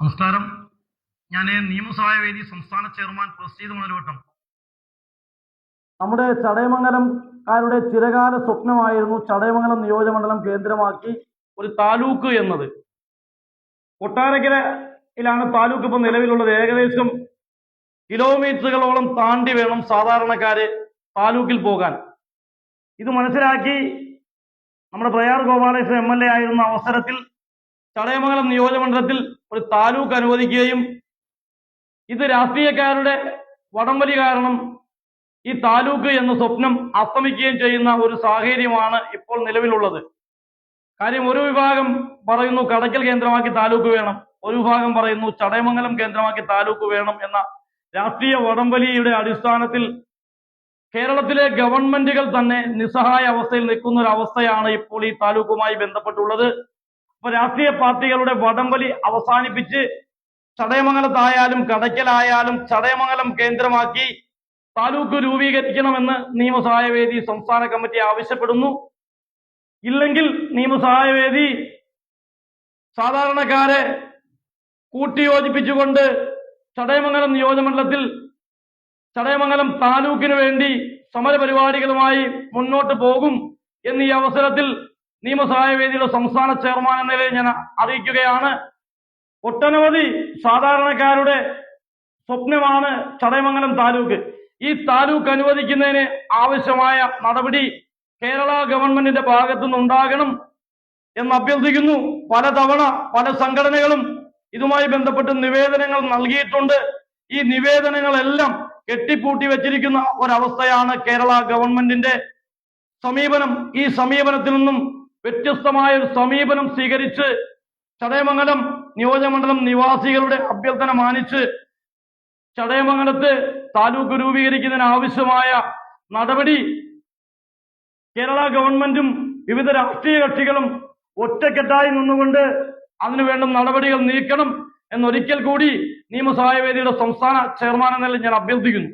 നമസ്കാരം. ഞാൻ നിയമസഭാ വേദി സംസ്ഥാന ചെയർമാൻ പ്രസീദ് മുതൽവട്ടം നമ്മുടെ ചടയമംഗലംകാരുടെ ചിരകാല സ്വപ്നമായിരുന്നു ചടയമംഗലം നിയോജകമണ്ഡലം കേന്ദ്രമാക്കി ഒരു താലൂക്ക് എന്നത്. കൊട്ടാരക്കരയിലാണ് താലൂക്ക് ഇപ്പം നിലവിലുള്ളത്. ഏകദേശം കിലോമീറ്ററുകളോളം താണ്ടി വേണം സാധാരണക്കാര് താലൂക്കിൽ പോകാൻ. ഇത് മനസ്സിലാക്കി നമ്മുടെ Prayar Gopalakrishnan M L A ആയിരുന്ന അവസരത്തിൽ ചടയമംഗലം നിയോജകമണ്ഡലത്തിൽ ഒരു താലൂക്ക് അനുവദിക്കുകയും ഇത് രാഷ്ട്രീയക്കാരുടെ വടംവലി കാരണം ഈ താലൂക്ക് എന്ന സ്വപ്നം അസ്തമിക്കുകയും ചെയ്യുന്ന ഒരു സാഹചര്യമാണ് ഇപ്പോൾ നിലവിലുള്ളത്. കാര്യം ഒരു വിഭാഗം പറയുന്നു കടയ്ക്കൽ കേന്ദ്രമാക്കി താലൂക്ക് വേണം ഒരു വിഭാഗം പറയുന്നു ചടയമംഗലം കേന്ദ്രമാക്കി താലൂക്ക് വേണം എന്ന രാഷ്ട്രീയ വടംവലിയുടെ അടിസ്ഥാനത്തിൽ കേരളത്തിലെ ഗവൺമെന്റുകൾ തന്നെ നിസ്സഹായ അവസ്ഥയിൽ നിൽക്കുന്ന ഒരു അവസ്ഥയാണ് ഇപ്പോൾ ഈ താലൂക്കുമായി ബന്ധപ്പെട്ടുള്ളത്. അപ്പൊ രാഷ്ട്രീയ പാർട്ടികളുടെ വടംവലി അവസാനിപ്പിച്ച് ചടയമംഗലത്തായാലും കടയ്ക്കലായാലും ചടയമംഗലം കേന്ദ്രമാക്കി താലൂക്ക് രൂപീകരിക്കണമെന്ന് നിയമസഹായ വേദി സംസ്ഥാന കമ്മിറ്റി ആവശ്യപ്പെടുന്നു. ഇല്ലെങ്കിൽ നിയമസഹായ വേദി സാധാരണക്കാരെ കൂട്ടിയോജിപ്പിച്ചുകൊണ്ട് ചടയമംഗലം നിയോജകമണ്ഡലത്തിൽ ചടയമംഗലം താലൂക്കിന് വേണ്ടി സമരപരിപാടികളുമായി മുന്നോട്ട് പോകും എന്നീ അവസരത്തിൽ നിയമസഹായ വേദിയുടെ സംസ്ഥാന ചെയർമാൻ എന്ന നിലയിൽ ഞാൻ അറിയിക്കുകയാണ്. ഒട്ടനവധി സാധാരണക്കാരുടെ സ്വപ്നമാണ് ചടയമംഗലം താലൂക്ക്. ഈ താലൂക്ക് അനുവദിക്കുന്നതിന് ആവശ്യമായ നടപടി കേരള ഗവൺമെന്റിന്റെ ഭാഗത്തു നിന്നുണ്ടാകണം എന്ന് അഭ്യർത്ഥിക്കുന്നു. പലതവണ പല സംഘടനകളും ഇതുമായി ബന്ധപ്പെട്ട് നിവേദനങ്ങൾ നൽകിയിട്ടുണ്ട്. ഈ നിവേദനങ്ങളെല്ലാം കെട്ടിപ്പൂട്ടി വെച്ചിരിക്കുന്ന ഒരവസ്ഥയാണ് കേരള ഗവൺമെന്റിന്റെ സമീപനം. ഈ സമീപനത്തിൽ നിന്നും വ്യത്യസ്തമായ ഒരു സമീപനം സ്വീകരിച്ച് ചടയമംഗലം നിയോജകമണ്ഡലം നിവാസികളുടെ അഭ്യർത്ഥന മാനിച്ച് ചടയമംഗലത്ത് താലൂക്ക് രൂപീകരിക്കുന്നതിന് ആവശ്യമായ നടപടി കേരള ഗവൺമെന്റും വിവിധ രാഷ്ട്രീയ കക്ഷികളും ഒറ്റക്കെട്ടായി നിന്നുകൊണ്ട് അതിനുവേണ്ട നടപടികൾ നീക്കണം എന്നൊരിക്കൽ കൂടി നിയമസഹായ വേദിയുടെ സംസ്ഥാന ചെയർമാൻ എന്നല്ല ഞാൻ അഭ്യർത്ഥിക്കുന്നു.